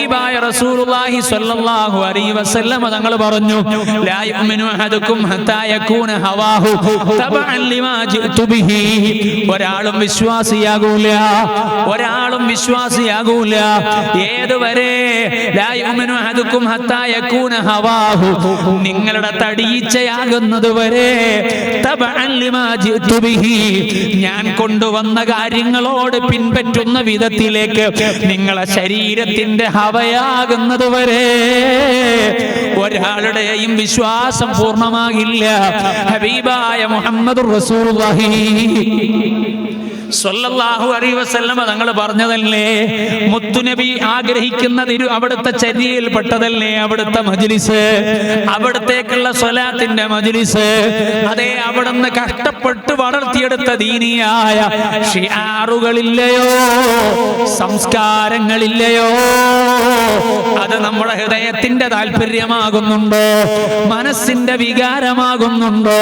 ഹബീബായ റസൂലുള്ളാഹി സ്വല്ലല്ലാഹു അലൈഹി വസല്ലം തങ്ങൾ പറഞ്ഞു ഹത്താ യകൂന ഹവാഹു തബഅൻ ലിമാ ഒരാളും വിശ്വാസിയാകൂല ഒരാളും വിശ്വാസിയാകൂല. ഏതുവരെ? ഹത്താ യകൂന ഹവാഹു. നിങ്ങളുടെ തടിയിച്ചയാകുന്നത് വരെ തബഅൻ ലിമാ ഞാൻ കൊണ്ടുവന്ന കാര്യങ്ങളോട് പിൻപറ്റുന്ന വിധത്തിലേക്ക് നിങ്ങളെ ശരീരത്തിന്റെ ഹവയാകുന്നത് വരെ ഒരാളുടെയും വിശ്വാസം പൂർണമാകില്ല. ഹബീബായ മുഹമ്മദ് റസൂലുള്ളാഹി. സ്വല്ലല്ലാഹു അലൈഹി വസല്ലമ തങ്ങൾ പറഞ്ഞതല്ലേ? മുത്തുനബി ആഗ്രഹിക്കുന്ന തിരു അവിടുത്തെ ചര്യയിൽപ്പെട്ടതല്ലേ അവിടുത്തെ മജിലിസ് അവിടത്തേക്കുള്ള സ്വലാത്തിന്റെ മജിലിസ്. അതേ അവിടുന്ന് കഷ്ടപ്പെട്ട് വളർത്തിയെടുത്ത ദീനിയായ ഷിയാറുകളില്ലയോ? സംസ്കാരങ്ങളില്ലയോ? അത് നമ്മുടെ ഹൃദയത്തിന്റെ താല്പര്യമാകുന്നുണ്ടോ മനസ്സിന്റെ വികാരമാകുന്നുണ്ടോ?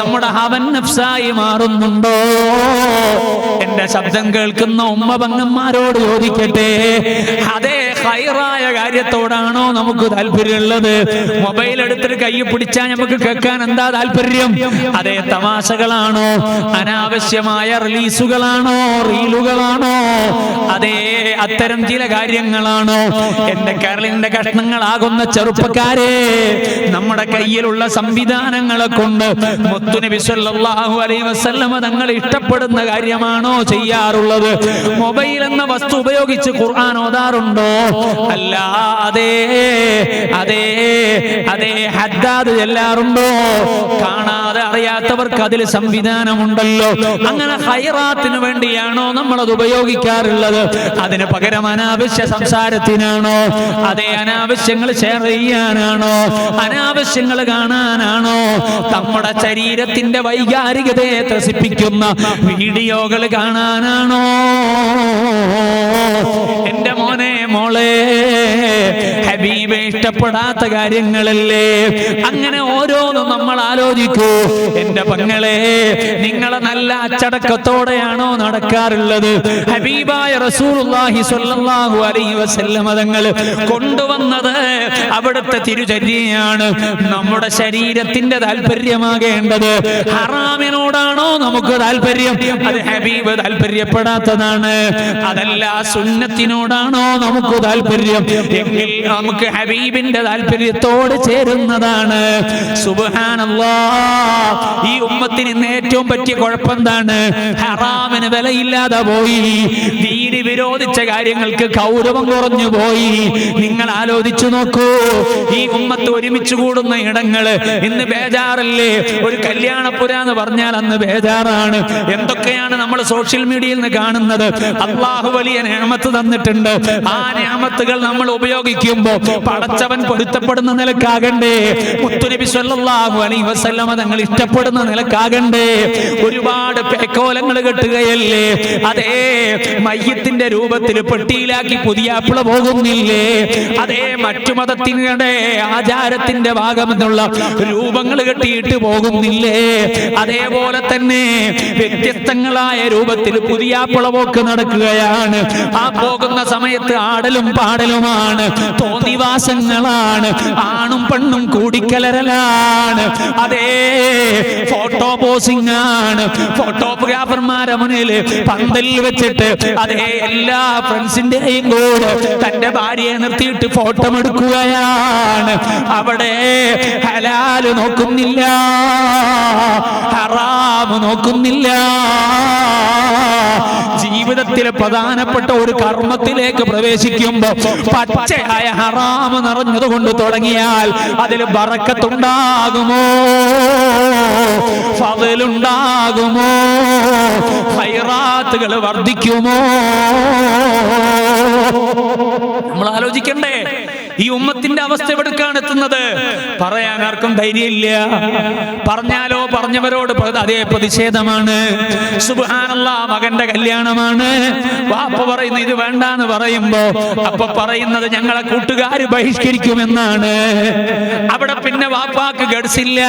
നമ്മുടെ ഹവൻ നഫ്സായി മാറുന്നുണ്ടോ? എന്റെ ശബ്ദം കേൾക്കുന്ന ഉമ്മ പങ്ങന്മാരോട് ചോദിക്കട്ടെ? അതേ ഹൈറായ കാര്യത്തോടാണോ നമുക്ക് താല്പര്യമുള്ളത്? മൊബൈൽ എടുത്തിട്ട് കൈ പിടിച്ചാൽ നമുക്ക് കേൾക്കാൻ എന്താ താല്പര്യം? അതേ തമാശകളാണോ? അനാവശ്യമായ റിലീസുകളാണോ? റീലുകളാണോ? അതേ അത്തരം ചില കാര്യങ്ങളാണോ? എന്റെ കേരളിന്റെ കഷ്ണങ്ങളാകുന്ന ചെറുപ്പക്കാരെ നമ്മുടെ കയ്യിലുള്ള സംവിധാനങ്ങളെ കൊണ്ട് മുത്തുനബി സല്ലല്ലാഹു അലൈഹി വസല്ലമ തങ്ങൾ ഇഷ്ടപ്പെടുന്ന കാര്യമാണോ ചെയ്യാറുള്ളത്? മൊബൈൽ എന്ന വസ്തു ഉപയോഗിച്ച് ഖുർആൻ ഓതാറുണ്ടോ? അല്ല അതേ അതേ അതേ ഹദ്ദാദ് ചെല്ലാറുണ്ടോ? കാണാതെ അറിയാത്തവർക്ക് അതിൽ സംവിധാനമുണ്ടല്ലോ. അങ്ങനെ ഹൈറാത്തിന് വേണ്ടിയാണോ നമ്മൾ അത് ഉപയോഗിക്കാറുള്ളത്? അതിന് പകരം അനാവശ്യ സംസാരത്തിനാണോ? അതേ അനാവശ്യങ്ങൾ ഷെയർ ചെയ്യാനാണോ? അനാവശ്യങ്ങൾ കാണാനാണോ? നമ്മുടെ ശരീരത്തിന്റെ വൈകാരികതയെ ത്രസിപ്പിക്കുന്ന വീഡിയോകൾ കാണാനാണോ? എന്റെ മോനെ മോളെ ഹബീബെ ഇഷ്ടപ്പെടാത്ത കാര്യങ്ങളല്ലേ? അങ്ങനെ ഓരോന്നും നമ്മൾ ആലോചിക്കൂ. എന്റെ പങ്ങളെ നിങ്ങൾ നല്ല അച്ചടക്കത്തോടെയാണോ നടക്കാറുള്ളത്? ഹബീബായ റസൂലുള്ളാഹി സ്വല്ലല്ലാഹു അലൈഹി വസല്ലം തങ്ങൾ കൊണ്ടുവന്നത് അവിടുത്തെ തിരുചര്യയാണ്. നമ്മുടെ ശരീരത്തിന്റെ താല്പര്യമാകേണ്ടത് ഹറാമിനോടാണോ നമുക്ക് താല്പര്യം? അത് ഹബീബ് താല്പര്യപ്പെടാത്തതാണ്. അതല്ല സുന്നത്തിനോടാണോ നമുക്ക് താല്പര്യം? എങ്കിൽ നമുക്ക് ഹബീബിന്റെ താല്പര്യത്തോട് ചേരുന്നതാണ്. ഈ ഉമ്മത്തിന് ഇന്ന് ഏറ്റവും പറ്റിയ കുഴപ്പം എന്താണ്? ഹറാമിന് വിലയില്ലാതെ പോയി. ദീനി വിരോധിച്ച കാര്യങ്ങൾക്ക് ഗൗരവം കുറഞ്ഞു പോയി. നിങ്ങൾ ആലോചിച്ചു നോക്കൂ. ഈ ഉമ്മത്ത് ഒരുമിച്ച് കൂടുന്ന ഇടങ്ങൾ ഇന്ന് ബേജാറല്ലേ? ഒരു കല്യാണപ്പുര എന്ന് പറഞ്ഞാൽ അന്ന് ബേജാറാണ്. എന്തൊക്കെയാണ് നമ്മൾ സോഷ്യൽ മീഡിയയിൽ നിന്ന് കാണുന്നത്? അള്ളാഹു വലിയ നേമത്ത് തന്നിട്ടുണ്ട്. ആ നേമത്തുകൾ നമ്മൾ ഉപയോഗിക്കുമ്പോൾ പടച്ചവൻ പൊരുത്തപ്പെടുന്ന നിലക്കാകണ്ടേ. മുത്തുനബി സല്ലല്ലാഹു അലൈഹി വസല്ലമ തങ്ങൾ ഇഷ്ടപ്പെടുന്ന നിലക്കാകണ്ടേ. ഒരുപാട് പേക്കോലങ്ങൾ കെട്ടുകയല്ലേ? അതേ മയ്യത്തിന്റെ രൂപത്തിൽ പെട്ടിയിലാക്കി പുതിയാപ്പിള പോകുന്നില്ലേ? അതേ മറ്റു മതത്തിന്റെ ആചാരത്തിന്റെ ഭാഗമെന്നുള്ള രൂപങ്ങൾ കെട്ടിയിട്ട് പോകുന്നില്ലേ? അതേപോലെ തന്നെ വ്യത്യസ്തങ്ങളായ രൂപത്തിൽ പുതിയാപ്പിള പോക്ക് നടക്കുകയാണ്. ആ പോകുന്ന സമയത്ത് ആടലും പാടലുമാണ് തോന്നിവാസങ്ങളാണ് ആണും പെണ്ണും കൂടിക്കലരലാണ്. അതേ ഫോട്ടോ പോസിംഗ് ആണ്. ഫോട്ടോഗ്രാഫർമാരെ മുന്നിൽ പന്തൽ വെച്ചിട്ട് അതേ എല്ലാ ഫ്രണ്ട്സിന്റെയും കൂടെ തന്റെ ഭാര്യയെ നിർത്തിയിട്ട് ഫോട്ടോ എടുക്കുകയാണ് അവിടെ ഹലാൽ നോക്കുന്നില്ല. ഹറാമ് നോക്കുന്നില്ല. ജീവിതത്തിലെ പ്രധാനപ്പെട്ട ഒരു കർമ്മത്തിലേക്ക് പ്രവേശിക്കുമ്പോ പച്ചയായ ഹറാമ് നിറഞ്ഞതുകൊണ്ട് തുടങ്ങിയാൽ അതിൽ ബറക്കത്തുണ്ടാകുമോ? ഫതിലുണ്ടാകുമോ? ഹൈറാത്തുകൾ വർദ്ധിക്കുമോ? നമ്മൾ ആലോചിക്കണ്ടേ? ഈ ഉമ്മത്തിന്റെ അവസ്ഥ എവിടേക്കാണ് എത്തുന്നത്? പറയാൻ ആർക്കും ധൈര്യമില്ല. പറഞ്ഞാലോ പറഞ്ഞവരോട് അതേ പ്രതിഷേധമാണ്. സുബാനല്ല മകന്റെ കല്യാണമാണ്. വാപ്പ പറയുന്നു ഇത് വേണ്ടാന്ന് പറയുമ്പോ അപ്പൊ പറയുന്നത് ഞങ്ങളെ കൂട്ടുകാര് ബഹിഷ്കരിക്കുമെന്നാണ്. അവിടെ പിന്നെ വാപ്പാക്ക് ഗഡ്സില്ല.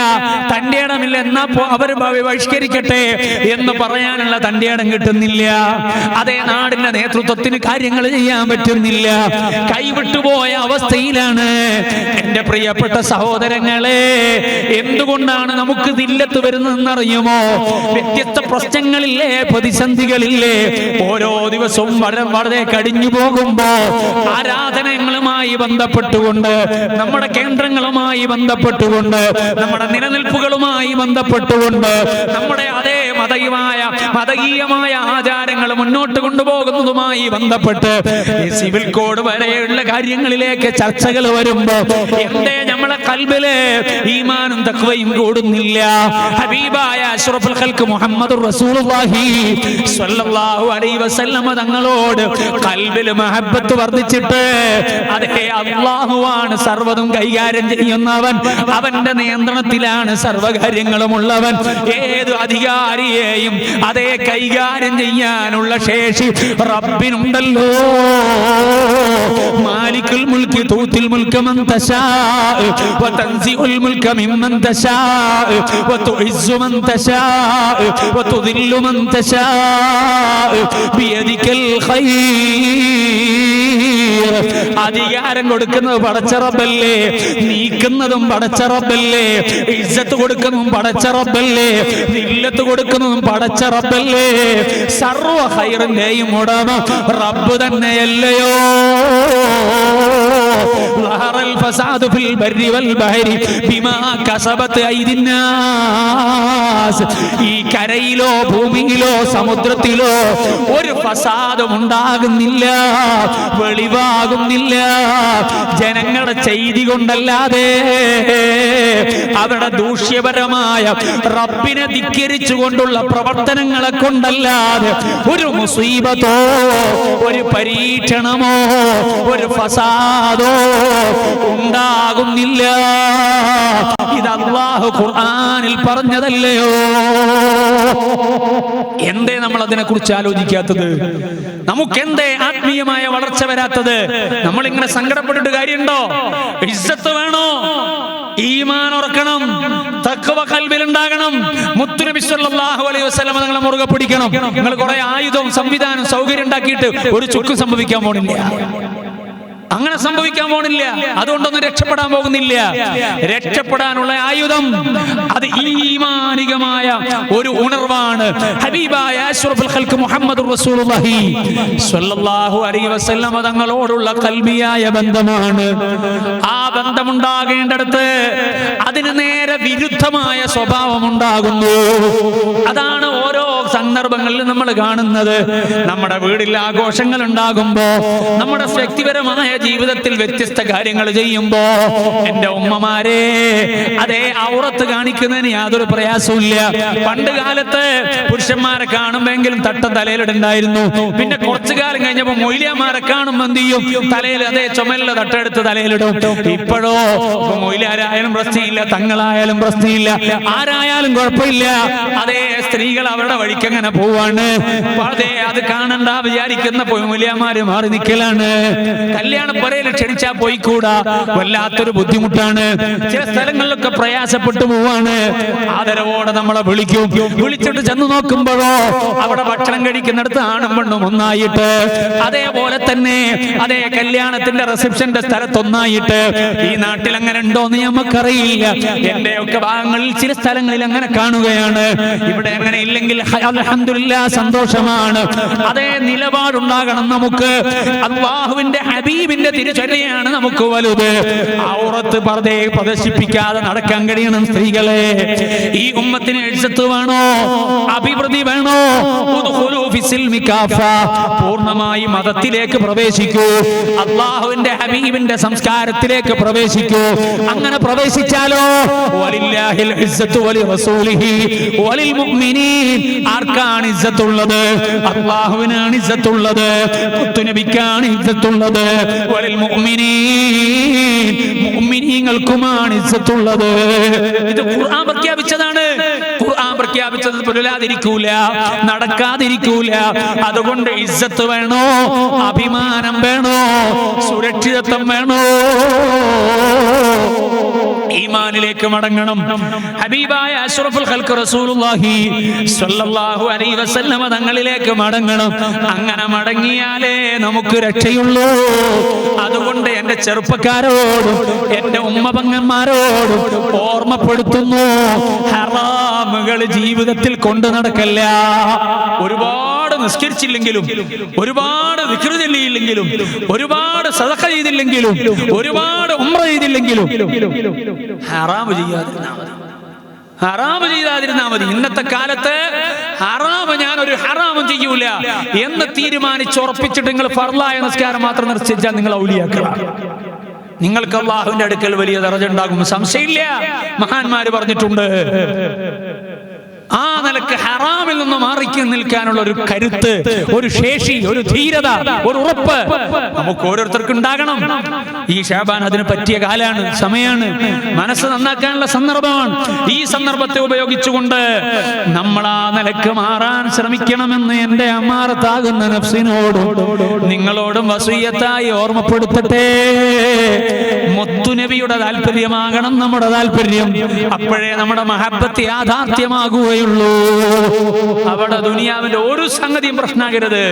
തന്റെ ഇടമില്ല എന്നാ അവർ ബഹിഷ്കരിക്കട്ടെ എന്ന് പറയാനുള്ള തന്റെ ഇടം കിട്ടുന്നില്ല. അതേ നാടിന്റെ നേതൃത്വത്തിന് കാര്യങ്ങൾ ചെയ്യാൻ പറ്റുന്നില്ല. കൈവിട്ടുപോയ അവസ്ഥയിലാണ്. എന്റെ പ്രിയപ്പെട്ട സഹോദരങ്ങളെ എന്തുകൊണ്ടാണ് നമുക്ക് ദില്ലത്ത് വരുന്നതെന്നറിയുമോ? വ്യത്യസ്ത പ്രശ്നങ്ങളില്ലേ പ്രതിസന്ധികളില്ലേ? ഓരോ ദിവസവും വളരെ വളരെ കടിഞ്ഞു പോകുമ്പോ ആരാധനങ്ങളുമായി ബന്ധപ്പെട്ടുകൊണ്ട് നമ്മുടെ കേന്ദ്രങ്ങളുമായി ബന്ധപ്പെട്ടുകൊണ്ട് നമ്മുടെ നിലനിൽപ്പുകളുമായി ബന്ധപ്പെട്ടുകൊണ്ട് നമ്മുടെ അതേ മതയുമായ മതകീയമായ ആചാരങ്ങൾ മുന്നോട്ട് കൊണ്ടുപോകുന്നതുമായി ബന്ധപ്പെട്ട് ഈ സിവിൽ കോഡ് വരെയുള്ള കാര്യങ്ങളിലേക്ക് ചർച്ചകൾ വരുമ്പോ എന്തേ നമ്മളെ കൽബിൽ ഈമാനും തക്വയും കൂടുന്നില്ല. ഹബീബായ അഷ്റഫുൽ ഖൽക്ക് മുഹമ്മദ് റസൂലുള്ളാഹി സ്വല്ലല്ലാഹു അലൈഹി വസല്ലമ തങ്ങളോട് കൽബിൽ മഹബത്ത് വർദ്ധിച്ചിട്ട് അതേ അള്ളാഹുവാണ് സർവതും കൈകാര്യം ചെയ്യുന്നവൻ അവന്റെ നിയന്ത്രണത്തിലാണ് സർവകാര്യങ്ങളും ഉള്ളവൻ ഏത് അധികാരിയെയും അതേ കൈകാര്യം ചെയ്യാനുള്ള ശേഷി റബ്ബിനുണ്ടല്ലോ. മാലിക്കുൽ മുൽക്ക് തൂത്തിൽ മുൽക്ക് മൻ തശാ വതൻസിഉൽ മുൽക്ക് മിമ്മൻ തശാ വതുഇസ്സു മൻ തശാ വതുദില്ലു മൻ തശാ ബിയദിക്കൽ ഖൈർ അധികാരം കൊടുക്കുന്നത് പടച്ചറബല്ലേ നീക്കുന്നതും പടച്ചറബല്ലേ ഇജ്ജത്ത് കൊടുക്കുന്നതും പടച്ചറബല്ലേ ഇല്ലത്ത് കൊടുക്കുന്നതും പടച്ചറബല്ലേ. സർവ ഹൈറിന്റെയും ഉടമ റബ്ബ് തന്നെയല്ലയോ? ظهر الفساد في البر والبحر بما كسبت أيدي الناس ഈ കരയിലോ ഭൂമിയിലോ സമുദ്രത്തിലോ ഒരു ഫസാദും ഉണ്ടാകുന്നില്ല വെളിവാകുന്നില്ല ജനങ്ങളുടെ ചെയ്തി കൊണ്ടല്ലാതെ അവരുടെ ദൂഷ്യപരമായ റബ്ബിനെ ധിക്കരിച്ചുകൊണ്ടുള്ള പ്രവർത്തനങ്ങളെ കൊണ്ടല്ലാതെ ഒരു മുസീബത്തോ ഒരു പരീക്ഷണമോ ഒരു ഫസാദോ ഉണ്ടാകുന്നില്ല. ഇത് അള്ളാഹു ഖുർആനിൽ പറഞ്ഞതല്ലയോ? എന്തേ നമ്മൾ അതിനെ കുറിച്ച് ആലോചിക്കാത്തത്? നമുക്കെന്തേ ആത്മീയമായ വളർച്ച വരാത്തത്? നമ്മൾ ഇങ്ങനെ സങ്കടപ്പെട്ടിട്ട് കാര്യമുണ്ടോ? ഇസ്സത്ത് വേണോ? ഈമാൻ ഉറക്കണം. തക്കവ കൽബിൽ ഉണ്ടാകണം മുത്തുനബി സല്ലല്ലാഹു അലൈഹി വസല്ലം നിങ്ങളെ മുറുകെ പിടിക്കണം. നിങ്ങൾ കുറെ ആയുധവും സംവിധാനം സൗകര്യം ഉണ്ടാക്കിയിട്ട് ഒരു ചുക്ക് സംഭവിക്കാൻ പോണില്ല. അങ്ങനെ സംഭവിക്കാൻ പോണില്ല. അതുകൊണ്ടൊന്നും രക്ഷപ്പെടാൻ പോകുന്നില്ല. രക്ഷപ്പെടാനുള്ള ആയുധം. അത് ഈമാനികമായ ഒരു ഉണർവാണ്. ഹബീബായ മുഹമ്മദ് തങ്ങളോടുള്ള കൽബിയായ ബന്ധമാണ്. ആ ബന്ധമുണ്ടാകേണ്ടടുത്ത് അതിന് നേരെ വിരുദ്ധമായ സ്വഭാവം ഉണ്ടാകുന്നു അതാണ് ഓരോ സന്ദർഭങ്ങളിൽ നമ്മൾ കാണുന്നത്. നമ്മുടെ വീടിൽ ആഘോഷങ്ങൾ ഉണ്ടാകുമ്പോ നമ്മുടെ വ്യക്തിപരമായ ജീവിതത്തിൽ വ്യത്യസ്ത കാര്യങ്ങൾ ചെയ്യുമ്പോ എന്റെ ഉമ്മമാരെ അതെ ഔറത്ത് കാണിക്കുന്നതിന് യാതൊരു പ്രയാസവുമില്ല. പണ്ട് കാലത്ത് പുരുഷന്മാരെ കാണുമെങ്കിലും തട്ട തലയിലിടുണ്ടായിരുന്നു. പിന്നെ കുറച്ചു കാലം കഴിഞ്ഞപ്പോ മൊയിലിയമാരെ കാണുമ്പോ എന്ത് ചെയ്യും? തലയിൽ അതെ ചുമലിലെ തട്ടെടുത്ത് തലയിലിടും. ഇപ്പോഴോ ഇപ്പൊ മൊയിലാരായാലും പ്രശ്നമില്ല തങ്ങളായാലും പ്രശ്നമില്ല ആരായാലും കുഴപ്പമില്ല. അതെ സ്ത്രീകൾ അവരുടെ വഴിക്ക് അങ്ങനെ പോവാണ്. അതേ അത് കാണണ്ട വിചാരിക്കുന്ന മൊയിലിയമാര് മാറി നിൽക്കലാണ് കല്യാണ പുരയിൽ ക്ഷണിച്ചാ പോയിക്കൂടാ. വല്ലാത്തൊരു ബുദ്ധിമുട്ടാണ്. ചില സ്ഥലങ്ങളിലൊക്കെ പ്രയാസപ്പെട്ടു പോവാണ്. ആദരവോടെ നമ്മളെ വിളിക്കും. വിളിച്ചിട്ട് ചെന്ന് നോക്കുമ്പോഴോ അവിടെ ഭക്ഷണം കഴിക്കുന്നിടത്ത് ആണും പെണ്ണും ഒന്നായിട്ട്. അതേപോലെ തന്നെ അതേ കല്യാണത്തിന്റെ റിസപ്ഷന്റെ സ്ഥലത്തൊന്നായിട്ട്. ഈ നാട്ടിൽ അങ്ങനെ ഉണ്ടോന്ന് നമുക്കറിയില്ല എന്റെ ഒക്കെ ഭാഗങ്ങളിൽ ചില സ്ഥലങ്ങളിൽ അങ്ങനെ കാണുകയാണ്. ഇവിടെ അങ്ങനെ ഇല്ലെങ്കിൽ അൽഹംദുലില്ലാ സന്തോഷമാണ്. അതേ നിലപാടുണ്ടാകണം നമുക്ക്. അള്ളാഹുവിന്റെ ഹബീബിന്റെ തിരിച്ചടിയാണ് നമുക്ക് വലുത്. ഔറത്ത് പർദ്ദയെ പ്രദർശിപ്പിക്കാതെ നടക്കാൻ കഴിയണം സ്ത്രീകളെ. ഈ ഉമ്മത്തിന് എഴുത്ത് വേണോ? അഭിവൃദ്ധി വേണോ? പൂർണമായി മതത്തിലേക്ക് പ്രവേശിക്കൂ. അള്ളാഹുവിന്റെ ഹബീബിന്റെ സംസ്കാരത്തിലേക്ക് പ്രവേശിക്കൂ. അങ്ങനെ പ്രവേശിച്ചാലോ? ആർക്കാണ് ഇസ്സത്തുള്ളത്? അള്ളാഹുവിനാണ് ഇസ്സത്തുള്ളത്. പുത്തുനബിക്കാണ് ഇസ്സത്തുള്ളത്. മുഅ്മിനീങ്ങൾക്കുമാണ് ഇസ്സത്തുള്ളത്. ഇത് ഖുർആൻ പ്രഖ്യാപിച്ചതാണ്. ഖുർആൻ പ്രഖ്യാപിച്ചത് പുലരാതിരിക്കൂല നടക്കാതിരിക്കൂല. അതുകൊണ്ട് ഇസ്സത്ത് വേണോ? അഭിമാനം വേണോ? സുരക്ഷിതത്വം വേണോ? ഈമാനിലേക്ക് മടങ്ങണം. ഹബീബായ അഷ്റഫുൽ ഖൽഖ് റസൂലുള്ളാഹി സ്വല്ലല്ലാഹു അലൈഹി വസല്ലമ തങ്ങളിലേക്ക് മടങ്ങണം. അങ്ങനെ മടങ്ങിയാലേ നമുക്ക് രക്ഷയുള്ളൂ. അതുകൊണ്ട് എന്റെ ചെറുപ്പക്കാരോടും എന്റെ ഉമ്മപങ്ങന്മാരോടും ഓർമ്മപ്പെടുത്തുന്നു. ഹറാമുകൾ ജീവിതത്തിൽ കൊണ്ടു നടക്കല്ല. ഒരുപാട് നിസ്കരിച്ചില്ലെങ്കിലും ഒരുപാട് ചൊല്ലിയില്ലെങ്കിലും ഒരുപാട് സദഖ ചെയ്തില്ലെങ്കിലും ഒരുപാട് ഉമ്ര ചെയ്തില്ലെങ്കിലും ഹറാമ് ചെയ്താതിരുന്നാൽ മതി. ഇന്നത്തെ കാലത്ത് ഹറാമ് ഞാൻ ഒരു ഹറാമും ചെയ്യൂല എന്ന് തീരുമാനിച്ച് ഉറപ്പിച്ചിട്ട് നിങ്ങൾ ഫർലായ നിസ്കാരം മാത്രം നിശ്ചയിച്ചാൽ നിങ്ങൾ ഔലിയാക്കുക നിങ്ങൾക്ക് അള്ളാഹുവിന്റെ അടുക്കൽ വലിയ ദറജ ഉണ്ടാകും. സംശയമില്ല. മഹാന്മാര് പറഞ്ഞിട്ടുണ്ട്. ആ നിലയ്ക്ക് ഹറാമിൽ നിന്ന് മാറി നിൽക്കാനുള്ള ഒരു കരുത്ത് ഒരു ശേഷി ഒരു ധീരത ഒരു ഉറപ്പ് നമുക്ക് ഓരോരുത്തർക്കും ഉണ്ടാകണം. ഈ ഷാബാൻ അതിന് പറ്റിയ കാലാണ് സമയമാണ് മനസ്സ് നന്നാക്കാനുള്ള സന്ദർഭമാണ്. ഈ സന്ദർഭത്തെ ഉപയോഗിച്ചുകൊണ്ട് നമ്മൾ ആ നിലയ്ക്ക് മാറാൻ ശ്രമിക്കണമെന്ന് എന്റെ അമ്മാറത്താകുന്ന നഫ്സിനോടും നിങ്ങളോടും വസൂയത്തായി ഓർമ്മപ്പെടുത്തട്ടെ. മുത്തുനബിയുടെ താല്പര്യമാകണം നമ്മുടെ താല്പര്യം അപ്പോഴേ നമ്മുടെ മഹബത്ത് അവിടെ ദുനിയാവിന്റെ ഒരു സംഗതിയും പ്രശ്നമാകരുത്.